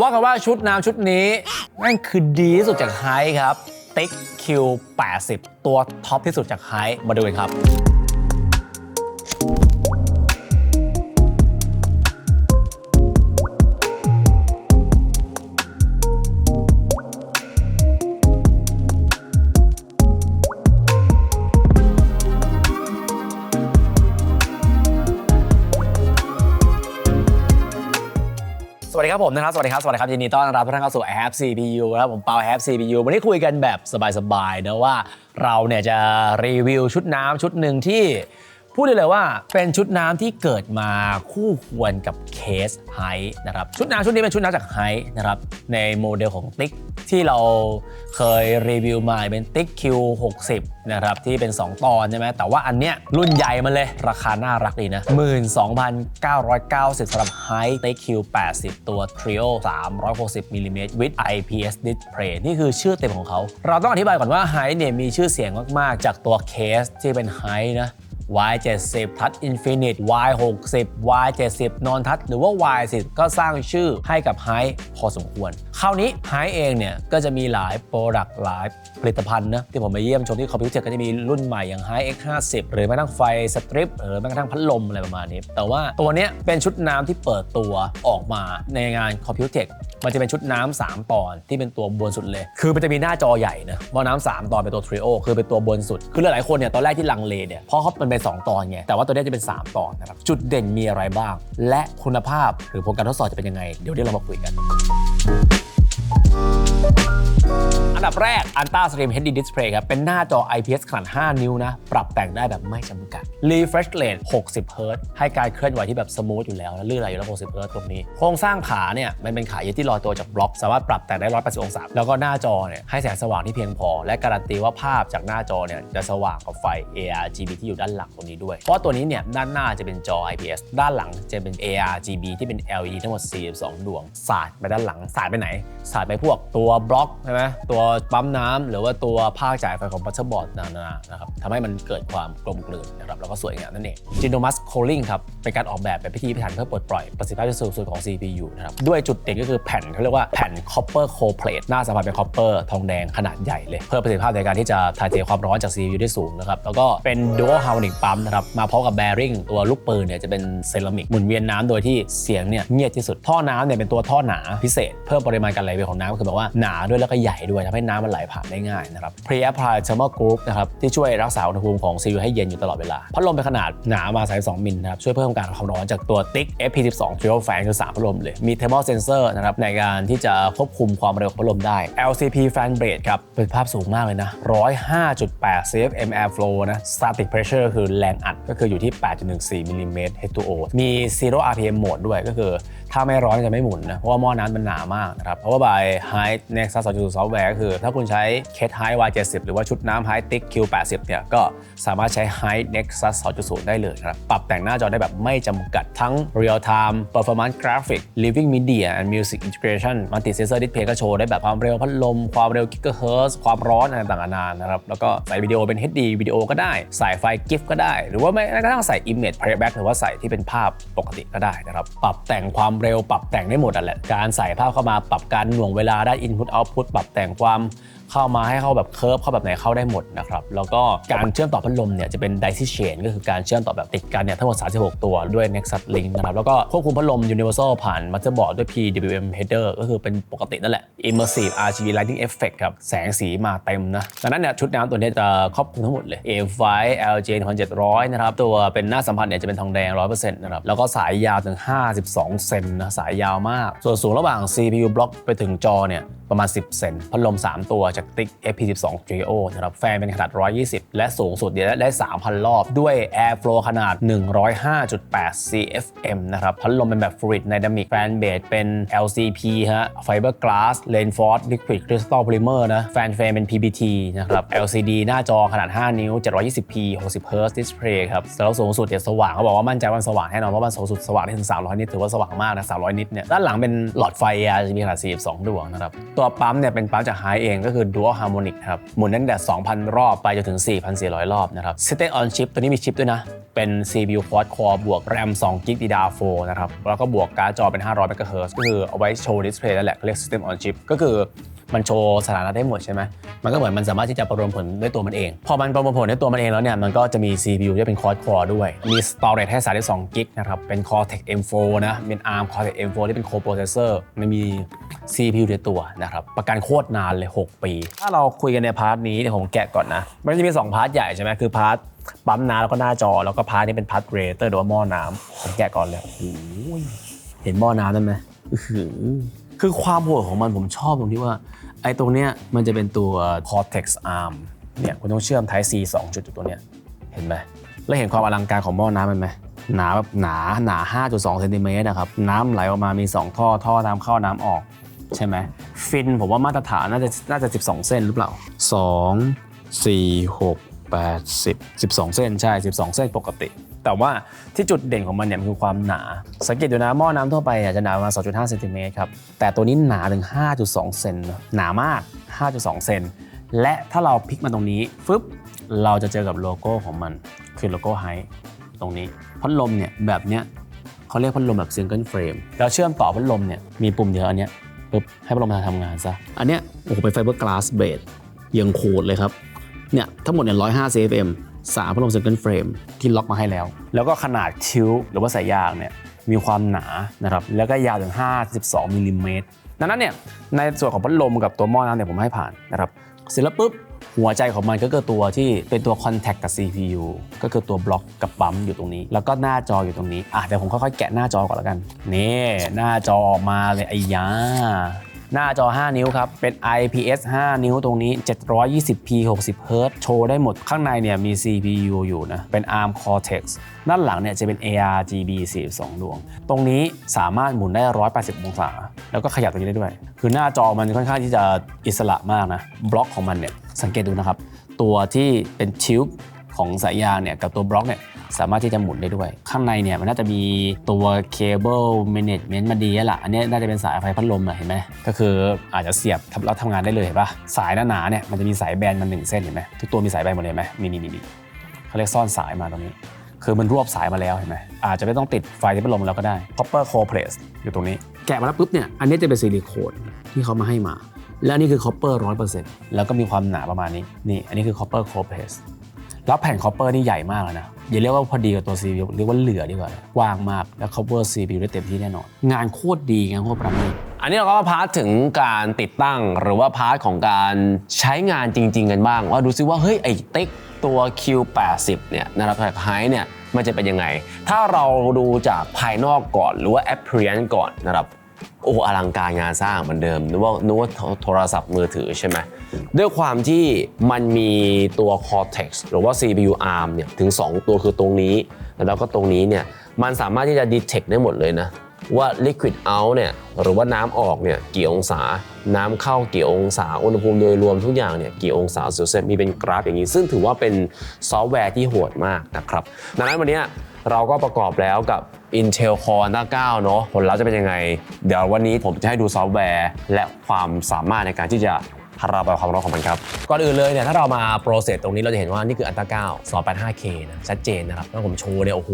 ว่ากันว่าชุดน้ำชุดนี้นั่นคือดีที่สุดจากไฮครับ ติ๊กคิว80 ตัวท็อปที่สุดจากไฮมาดูกันครับ สวัสดีครับผมนะครับ สวัสดีครับ สวัสดีครับยินดีต้อนรับทุกท่านเข้าสู่ have CPU นะครับผมเปา have CPU วันนี้คุยกันแบบสบายๆนะว่าเราเนี่ยจะรีวิวชุดน้ำชุดหนึ่งที่ พูดได้เลยว่าเป็นชุดน้ำที่เกิดมาคู่ควรกับเคสไฮนะครับชุดน้ำชุดนี้เป็นชุดน้ำจากไฮนะครับในโมเดลของติ๊กที่เราเคยรีวิวมาเป็นติ๊ก Q60 นะครับที่เป็น 2 ตอนใช่ไหมแต่ว่าอันเนี้ยรุ่นใหญ่มาเลย ราคาน่ารักดีนะ 12,990สำหรับ High TQ 80 ตัว Trio 360 mm with IPS display นี่คือชื่อเต็มของเขา เราต้องอธิบายก่อนว่า High เนี่ยมีชื่อเสียงมาก ๆ จากตัวเคสที่เป็น High นะ Y70 Touch Infinite Y60 Y70 Non Touch หรือว่า Y10 ก็สร้างชื่อให้กับไฮพอสมควรคราวนี้ High เองเนี่ยก็จะมีหลายโปรดักต์หลายผลิตภัณฑ์นะที่ผมไปเยี่ยมชมที่คอมพิวเตอร์ก็จะมีรุ่นใหม่อย่าง High X50 หรือแม้กระทั่งไฟสตริปหรือแม้กระทั่งพัดลมอะไรประมาณนี้ แต่ว่าตัวเนี้ยเป็นชุดน้ำที่เปิดตัวออกมาในงานคอมพิวเตอร์มันจะเป็นชุดน้ำสามตอนที่เป็นตัวบนสุดเลย คือมันจะมีหน้าจอใหญ่นะว่าน้ำสามตอนเป็นตัวทริโอคือเป็นตัวบนสุด คือหลายๆคนเนี่ยตอนแรกที่ลังเลเนี่ยเพราะเขามันเป็น2ตอนไงแต่ว่าตัวนี้จะเป็น 3 ตอนนะครับจุดเด่นมีอะไรบ้าง และคุณภาพหรือผลการทดสอบจะเป็นยังไง เดี๋ยวเดี๋ยวเรามาคุยกัน อันดับแรก Ultra Slim HD Display ครับ เป็นหน้าจอ IPS ขนาด 5 นิ้วนะ ปรับแต่งได้แบบไม่จำกัด Refresh Rate 60 Hz ให้การเคลื่อนไหวที่แบบสมูทอยู่แล้วนะลื่นไหลอยู่แล้ว 60 Hz ตรงนี้ โครงสร้างขาเนี่ย มันเป็นขายึดที่ลอยตัวจากบล็อก สามารถปรับแต่งได้ 180 องศา แล้วก็หน้าจอเนี่ย ให้แสงสว่างที่เพียงพอ และการันตีว่าภาพจากหน้าจอเนี่ย จะสว่างกว่าไฟ ARGB ที่อยู่ด้านหลังตรงนี้ด้วย เพราะตัวนี้เนี่ย ด้านหน้าจะเป็นจอ IPS ด้านหลังจะเป็น ARGB ที่เป็น LED ทั้งหมด 42 ดวง สาดไปด้านหลัง สาดไปไหน สาดไปพวกตัวบล็อกใช่ไหมตัวปั๊มน้ำหรือว่าตัวภาคจ่ายไฟของบัตเตอร์บอร์ดนานานะครับทำให้มันเกิดความกลมกลืนนะครับแล้วก็สวยงามนั่นเอง Genomus Cooling ครับเป็นการออกแบบแบบพิธีพิถันเพื่อปลดปล่อยประสิทธิภาพที่สูงสุดของ CPU นะครับด้วยจุดเด่นก็คือแผ่นเขาเรียกว่าแผ่น copper core plate หน้าสัมผัสเป็น copper ทองแดงขนาดใหญ่เลย เพื่อประสิทธิภาพในการที่จะถ่ายเทความร้อนจาก CPU ได้สูงนะครับแล้วก็เป็น dual harmonic pump นะครับมาพร้อมกับ bearing ตัวลูกปืนเนี่ยจะเป็นเซรามิกหมุนเวียนน้ำโดยที่เสียงเนี่ยเงียบที่สุดท่อน้ำเนี่ยเป็นตัวท่อหนาพิเศษเพิ่มปริมาณการไหลเวียนของน้ำคือแบบว่าหนาด้วยแล้วก็ใหญ่ด้วยทำให้น้ำมันไหลผ่านได้ง่ายนะครับ pre apply thermal group นะครับที่ช่วยรักษาอุณหภูมิของ CPU ให้เย็นอยู่ตลอดเวลา พัดลมเป็นขนาดหนามา32มิลนะครับช่วยเพิ่มการความร้อนจากตัวติ๊ก FP12 Trio Fan คือ3พัดลมเลย มี thermal sensor นะครับในการที่จะควบคุมความเร็วของพัดลมได้ LCP fan blade ครับประสิทธิภาพสูงมากเลยนะ105.8 cfm airflow นะ static pressure คือแรงอัดก็คืออยู่ที่ 8.14มิลลิเมตร H2O มี zero RPM mode ด้วยก็คือถ้าไม่ร้อนจะไม่หมุนนะเพราะว่าหม้อน้ำมันหนามากนะครับเพราะว่า by High Nexus 2.0 Software ก็คือถ้าคุณใช้ Cat High Y70 หรือว่าชุดน้ำ High Tick Q80 เนี่ยก็สามารถใช้ High Nexus 2.0 ได้เลยครับ ปรับแต่งหน้าจอได้แบบไม่จำกัดทั้ง Real Time Performance Graphic Living Media and Music Integration Multi Sensor Display ก็โชว์ได้แบบความเร็วพัดลม ความเร็วกิกะเฮิรตความร้อนอะไรต่างๆนานานะครับ แล้วก็ใส่วิดีโอเป็น HD วิดีโอก็ได้ ใส่ไฟล์ GIF ก็ได้ หรือว่าแม้กระทั่งใส่ Image Playback หรือว่าใส่ที่เป็นภาพปกติก็ได้นะครับ ปรับแต่งความเร็ว ปรับแต่งได้หมดอะแหละ การใส่ภาพเข้ามา ปรับการหน่วงเวลาได้ Input Output ปรับแต่งความ там เข้ามาให้เข้าแบบเคิร์ฟเข้าแบบไหนเข้าได้หมดนะครับแล้วก็การเชื่อมต่อพัดลมเนี่ยจะเป็น Daisy Chain ก็คือการเชื่อมต่อแบบติดกันเนี่ยทั้งหมด 36 ตัวด้วย Nexus Link นะครับแล้วก็ควบคุมพัดลม Universal ผ่าน Motherboard ด้วย PWM Header ก็คือเป็นปกตินั่นแหละ Immersive RGB Lighting Effect ครับแสงสีมาเต็มนะดังนั้นเนี่ยชุดน้ำตัวนี้จะครอบคลุมทั้งหมดเลย A5 LJ 1700นะครับตัวเป็นหน้าสัมผัสเนี่ยจะเป็นทองแดง 100%นะครับแล้วก็สายยาวถึง 52 เซนนะสายยาวมาก ส่วนสูงระหว่าง CPU บล็อกไปถึงจอเนี่ยประมาณ 10 เซนพัดลม 3 ตัวจากติ๊ก FP12 Trio นะครับแฟนเป็นขนาด 120 และสูงสุดเนี่ยได้ 3,000 รอบ ด้วย Airflow ขนาด 105.8 CFM นะครับพัดลมเป็นแบบ Fluid Dynamic แฟนเบสเป็น LCP ฮะ Fiber Glass Reinforced Liquid Crystal Polymer นะแฟนเฟรมเป็น PBT นะครับ LCD หน้าจอขนาด 5 นิ้ว 720p 60 Hz Display ครับแล้วสูงสุดเนี่ยสว่างเขาบอกว่ามั่นใจว่ามันสว่างแน่นอนเพราะมันสูงสุดสว่างได้ถึง 300 นิตถือว่าสว่างมากนะ300 นิตเนี่ยด้านหลังเป็นหลอดไฟ RGB ขนาด 42 ดวงนะครับตัวปั๊มเนี่ยเป็นปั๊มจากไฮเองก็คือ Dual Harmonic ครับหมุนตั้งแต่ 2,000 รอบไปจนถึง 4,400 รอบนะครับ System on Chip ตัวนี้มีชิปด้วยนะ เป็น CPU Quad Core บวก RAM 2 g b DDR4 นะครับ แล้วก็บวกการ์ดจอเป็น 500 MHz ก็คือเอาไว้โชว์ดิสเพลย์นั่นแหละเขาเรียก System on Chip ก็คือ มันโชว์สถานะได้หมดใช่ไหมมันก็เหมือนมันสามารถที่จะประมวลผลด้วยตัวมันเอง พอมันประมวลผลด้วยตัวมันเองแล้วเนี่ยมันก็จะมี CPU ที่เป็น Quad Core ด้วย มี storage ให้32 g b นะครับเป็น Cortex M4 นะเป็น ARM Cortex M4 ที่เป็น co-processor มันมี CPU ในตัวนะครับประกันโคตรนานเลย 6 ปี ถ้าเราคุยกันในพาร์ทนี้เดี๋ยวผมแกะก่อนนะ มันจะมี 2 พาร์ทใหญ่ใช่ไหมคือพาร์ทปั๊มน้ำแล้วก็หน้าจอแล้วก็พาร์ทนี้เป็นพาร์ทเรเตอร์หรือว่าหม้อน้ำผมแกะก่อนเลยโอ้โหเห็นหม้อน้ำนั่นไหมอื้อหือคือความโหดของมันผมชอบตรงที่ว่า ไอ้ตรงเนี้ยมันจะเป็นตัว Cortex Arm เนี่ยคุณต้องเชื่อม Type C 2 จุดอยู่ตัวเนี้ยเห็นไหมแล้วเห็นความอลังการของหม้อน้ำมันไหมหนาแบบหนาหนา 5.2เซนติเมตรนะครับน้ำไหลออกมามี 2 ท่อท่อน้ำเข้าน้ำออกใช่ไหมฟินผมว่ามาตรฐานน่าจะน่าจะ 12 เส้นหรือเปล่า 2 4 6 8 10 12 เส้นใช่ 12 เส้นปกติ แต่ว่าที่จุดเด่นของมันเนี่ยคือความหนา สังเกตดูนะหม้อน้ำทั่วไปอะจะหนาประมาณ 2.5เซนติเมตรครับ แต่ตัวนี้หนาถึง 5.2 เซนหนามาก 5.2 เซน และถ้าเราพลิกมาตรงนี้ฟึบเราจะเจอกับโลโก้ของมัน คือโลโก้ไฮตรงนี้ พัดลมเนี่ยแบบเนี้ยเขาเรียกพัดลมแบบซิงเกิลเฟรม แล้วเชื่อมต่อพัดลมเนี่ยมีปุ่มเดียวอันเนี้ยปุ๊บให้พัดลมมาทำงานซะ อันเนี้ยโอ้โหเป็นไฟเบอร์กลาสเบดยังโคดเลยครับ เนี่ยทั้งหมดเนี่ย105 cfm สามพัดลมเซิงเกิลเฟรมที่ล็อกมาให้แล้ว แล้วก็ขนาดคิ้วหรือว่าสายยางเนี่ยมีความหนานะครับแล้วก็ยาวถึง 52มิลลิเมตรดังนั้นเนี่ยในส่วนของพัดลมกับตัวหม้อน้ำเนี่ยผมให้ผ่านนะครับเสร็จแล้วปุ๊บหัวใจของมันก็คือตัวที่เป็นตัว Contact กับ CPU ก็คือตัวบล็อกกับปั๊มอยู่ตรงนี้ แล้วก็หน้าจออยู่ตรงนี้อะเดี๋ยวผมค่อยๆแกะหน้าจอก่อนแล้วกันนี่หน้าจอออกมาเลยไอ้ยา หน้าจอ 5 นิ้วครับ เป็น IPS 5 นิ้วตรงนี้ 720p 60 Hz โชว์ได้หมดข้างในเนี่ยมี CPU อยู่นะ เป็น ARM Cortex ด้านหลังเนี่ยจะเป็น ARGB 42 ดวง ตรงนี้สามารถหมุนได้ 180 องศา แล้วก็ขยับตรงนี้ได้ด้วย คือหน้าจอมันค่อนข้างที่จะอิสระมากนะ บล็อกของมันเนี่ยสังเกตดูนะครับ ตัวที่เป็นทิว ของสายยางเนี่ยกับตัวบล็อกเนี่ยสามารถที่จะหมุนได้ด้วย ข้างในเนี่ยมันน่าจะมีตัวเคเบิลแมเนจเมนต์มาดีแล้วล่ะ อันนี้น่าจะเป็นสายไฟพัดลมอะเห็นไหมก็คืออาจจะเสียบแล้วทำงานได้เลยเห็นปะสายหนาๆเนี่ยมันจะมีสายแบนมันหนึ่งเส้นเห็นไหมทุกตัวมีสายแบนหมดเลยเห็นไหมมีนี่นี่นี่เขาเรียกซ่อนสายมาตรงนี้ คือมันรวบสายมาแล้วเห็นไหมอาจจะไม่ต้องติดไฟที่พัดลมแล้วก็ได้ copper core plate อยู่ตรงนี้ แกะมาแล้วปุ๊บเนี่ยอันนี้จะเป็นซิลิโคนที่เขามาให้มา แล้วนี่คือ copper 100%แล้วก็มีความหนาประมาณนี้นี่อันนี้คือ copper core plate แล้วแผ่นคอปเปอร์นี่ใหญ่มากแล้วนะอย่าเรียกว่าพอดีกับตัว CPU เรียกว่าเหลือดีกว่ากว้างมากแล้ว cover CPU ได้เต็มที่แน่นอน งานโคตรดีงานโคตรประณีตอันนี้เราก็มาพาร์ทถึงการติดตั้งหรือว่าพาร์ทของการใช้งานจริง ๆ กันบ้าง ว่าดูซิว่าเฮ้ยไอ้ติ๊กตัว Q80 เนี่ยนะครับจากไฮเนี่ยมันจะเป็นยังไง ถ้าเราดูจากภายนอกก่อนหรือว่า appearance ก่อนนะครับ โอ้อลังการงานสร้างเหมือนเดิมนึกว่านึกว่าโทรศัพท์มือถือใช่ไหมด้วยความที่มันมีตัว Cortex หรือว่า CPU ARM เนี่ยถึง 2 ตัวคือตรงนี้ แล้วก็ตรงนี้เนี่ยมันสามารถที่จะ detect ได้หมดเลยนะ ว่า liquid out เนี่ยหรือว่าน้ำออกเนี่ยกี่องศา น้ำเข้ากี่องศาอุณหภูมิโดยรวมทุกอย่างเนี่ยกี่องศาเซลเซียสมีเป็นกราฟอย่างนี้ ซึ่งถือว่าเป็นซอฟต์แวร์ที่โหดมากนะครับดังนั้นวันนี้ เราก็ประกอบแล้วกับ Intel Core Ultra 9เนอะผลลัพธ์จะเป็นยังไง เดี๋ยววันนี้ผมจะให้ดูซอฟต์แวร์ และความสามารถในการที่จะระบายความร้อนของมันครับ ก่อนอื่นเลยเนี่ยถ้าเรามาโปรเซสตรงนี้เราจะเห็นว่านี่คือ Ultra 9 285K นะชัดเจนนะครับแล้วผมโชว์เนี่ยโอ้โห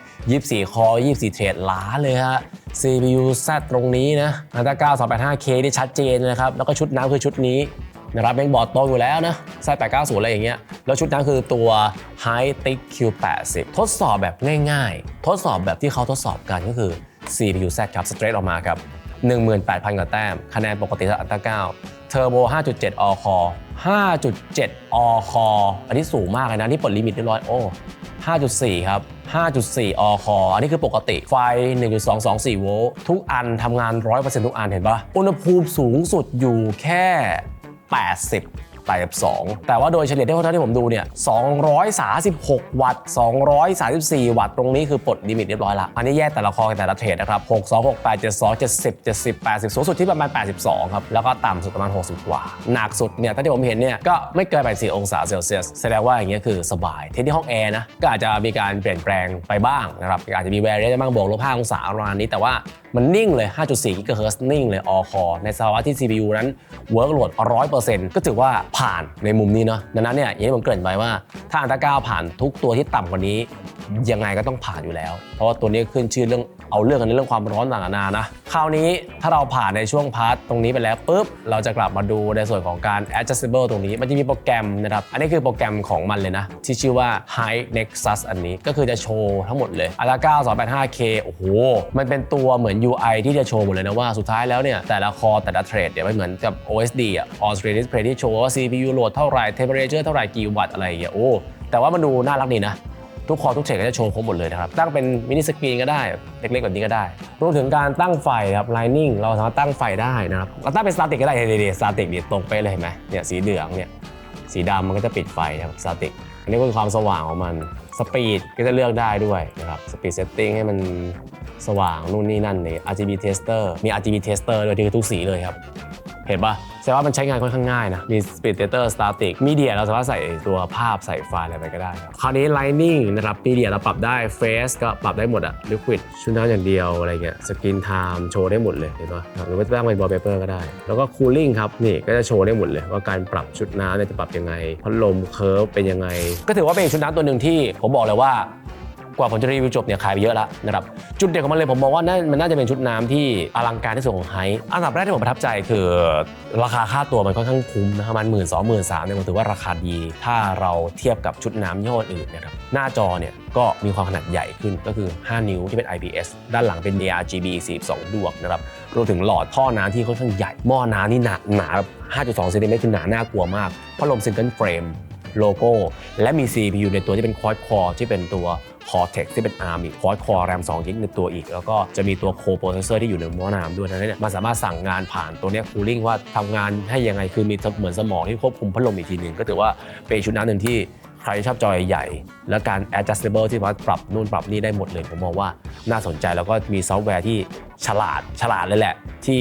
24 คอ 24 เทรดล้าเลยฮะ CPU Z ตรงนี้นะ Ultra 9 285K นี่ชัดเจนนะครับ แล้วก็ชุดน้ำคือชุดนี้ นะครับแม่งบอร์ดโตอยู่แล้วนะ Z890 อะไรอย่างเงี้ย แล้วชุดนั้นคือตัว High Tick Q80 ทดสอบแบบง่ายๆ ทดสอบแบบที่เขาทดสอบกันก็คือ CPU Z ครับ straight ออกมาครับ 18,000 กว่าแต้ม คะแนนปกติสำหรับ Ultra 9 Turbo 5.7 All Core 5.7 All Core อันนี้สูงมากเลยนะที่ปลดลิมิตเรียบร้อยโอ้5.4 ครับ 5.4 All Core อันนี้คือปกติ ไฟ 1.224 โวลต์ ทุกอันทำงาน 100%ทุกอันเห็นปะอุณหภูมิสูงสุดอยู่แค่ 80 82 แต่ว่าโดยเฉลี่ยที่เท่าที่ผมดูเนี่ย 236 วัตต์ 234 วัตต์ ตรงนี้คือปลดลิมิตเรียบร้อยละ อันนี้แยกแต่ละคอแต่ละเทรดนะครับ 6 2 6 8 7 2 70 70 80 สูงสุดที่ประมาณ 82 ครับ แล้วก็ต่ำสุดประมาณ 60 กว่า หนักสุดเนี่ยถ้าที่ผมเห็นเนี่ย ก็ไม่เกิน84องศาเซลเซียส แสดงว่าอย่างเงี้ยคือสบายเทที่ห้องแอร์นะ ก็อาจจะมีการเปลี่ยนแปลงไปบ้างนะครับ อาจจะมีแวร์เรียบ้างบวกลบ5องศาประมาณนี้ แต่ว่า มันนิ่งเลย 5.4 GHz นิ่งเลยออคอในสภาวะที่ CPU นั้น workload 100%ก็ถือว่าผ่านในมุมนี้เนาะดังนั้นเนี่ยอย่างที่ผมเกริ่นไปว่า ถ้าอันตราผ่านทุกตัวที่ต่ำกว่านี้ ยังไงก็ต้องผ่านอยู่แล้ว เพราะว่าตัวนี้ขึ้นชื่อเรื่องเอาเรื่องกันในเรื่องความร้อนต่างๆนานะ คราวนี้ถ้าเราผ่านในช่วงพาร์ทตรงนี้ไปแล้วปุ๊บเราจะกลับมาดูในส่วนของการ adjustable ตรงนี้ มันจะมีโปรแกรมนะครับ อันนี้คือโปรแกรมของมันเลยนะ ที่ชื่อว่า High Nexus อันนี้ก็คือจะโชว์ทั้งหมดเลยอัลตรา 285K โอ้โห มันเป็นตัวเหมือน UI ที่จะโชว์หมดเลยนะว่าสุดท้ายแล้วเนี่ยแต่ละคอแต่ละเทรดเนี่ยไม่เหมือนกับ OSD อะ On Screen Display ที่โชว์ว่า CPU โหลดเท่าไหร่ Temperature เท่าไหร่กี่วัตต์อะไรอย่างเงี้ยโอ้แต่ว่ามันดูน่ารักดีนะ ทุกคอทุกเทรดก็จะโชว์ครบหมดเลยนะครับ ตั้งเป็นมินิสกรีนก็ได้ เล็กๆแบบนี้ก็ได้ รวมถึงการตั้งไฟครับ Lining เราสามารถตั้งไฟได้นะครับเราตั้งเป็นสตาติกก็ได้เดี๋ยวสตาติกเนี่ยตรงไปะเลยเห็นไหมเนี่ยสีเหลืองเนี่ยสีดำมันก็จะปิดไฟครับสตาติกอันนี้ก็คือความสว่างของมันสปีดก็จะเลือกได้ด้วยนะครับสปีดเซตติ้งให้มันสว่างนู่นนี่นั่นเลย RGB tester มี RGB tester ด้วยที่คือทุกสีเลยครับ เห็นปะแสดงว่ามันใช้งานค่อนข้างง่ายนะ มี Speed Theater Static Media เราสามารถใส่ตัวภาพใส่ไฟล์อะไรไปก็ได้ครับ คราวนี้ Lighting นะครับ Media เราปรับได้ Face ก็ปรับได้หมดอะ Liquid ชุดน้ำอย่างเดียวอะไรเงี้ย Screen Time โชว์ได้หมดเลยเห็นปะหรือว่าจะตั้งเป็น Wallpaper ก็ได้ แล้วก็ Cooling ครับ นี่ก็จะโชว์ได้หมดเลย ว่าการปรับชุดน้ำเนี่ยจะปรับยังไง พัดลมเคิร์ฟเป็นยังไง ก็ถือว่าเป็นชุดน้ำตัวหนึ่งที่ผมบอกเลยว่า กว่าผมจะรีวิวจบเนี่ยขายไปเยอะแล้วนะครับจุดเด่นของมันเลยผมมองว่าน่ามันน่าจะเป็นชุดน้ำที่อลังการที่สุดของไฮอันดับแรกที่ผมประทับใจคือ ราคาค่าตัวมันค่อนข้างคุ้มนะประมาณหมื่นสองหมื่นสามเนี่ยผมถือว่าราคาดี ถ้าเราเทียบกับชุดน้ำยี่ห้ออื่นนะครับหน้าจอเนี่ยก็มีความขนาดใหญ่ขึ้นก็คือ 5 นิ้วที่เป็น IPS ด้านหลังเป็น ARGB 42 ดวงนะครับรวมถึงหลอดท่อน้ำที่ค่อนข้างใหญ่ หม้อน้ำนี่หนาหนาแบบ5.2เซนติเมตรคือหนาหน่ากลัวมากพัดลมซิงเกิลเฟรมโลโก้ และมี CPU ในตัวที่เป็น Quad Core ที่เป็นตัว Cortex ที่เป็น ARM อีก Quad Core RAM 2 g b ในตัวอีก แล้วก็จะมีตัว Co Processor ที่อยู่ในหม้อน้ำด้วยดังนั้นเนี่ยมันสามารถสั่งงานผ่านตัวเนี้ย Cooling ว่าทำงานให้ยังไงคือมีเหมือนสมองที่ควบคุมพัดลมอีกทีหนึ่งก็ถือว่าเป็นชุดน้ำหนึ่งที่ ครชอบจอใหญ่ และการ adjustable ที่สามารถปรับนู่นปรับนี่ได้หมดเลย ผมมองว่าน่าสนใจแล้วก็มีซอฟต์แวร์ที่ฉลาดฉลาดเลยแหละ ที่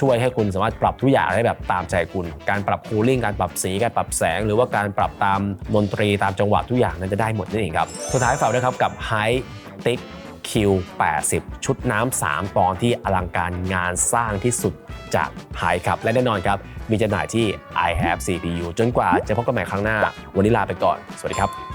ช่วยให้คุณสามารถปรับทุกอย่างได้แบบตามใจคุณ การปรับคูลิ่งการปรับสีการปรับแสง หรือว่าการปรับตามดนตรีตามจังหวะทุกอย่างนั้นจะได้หมดนั่นเองครับสุดท้ายฝากด้วยครับกับ High Tick Q80 ชุดน้ำ3ตอนที่อลังการงานสร้างที่สุดจาก High ครับ และแน่นอนครับ มีจำหน่ายที่ I Have CPU จนกว่าจะพบกันใหม่ครั้งหน้า วันนี้ลาไปก่อน สวัสดีครับ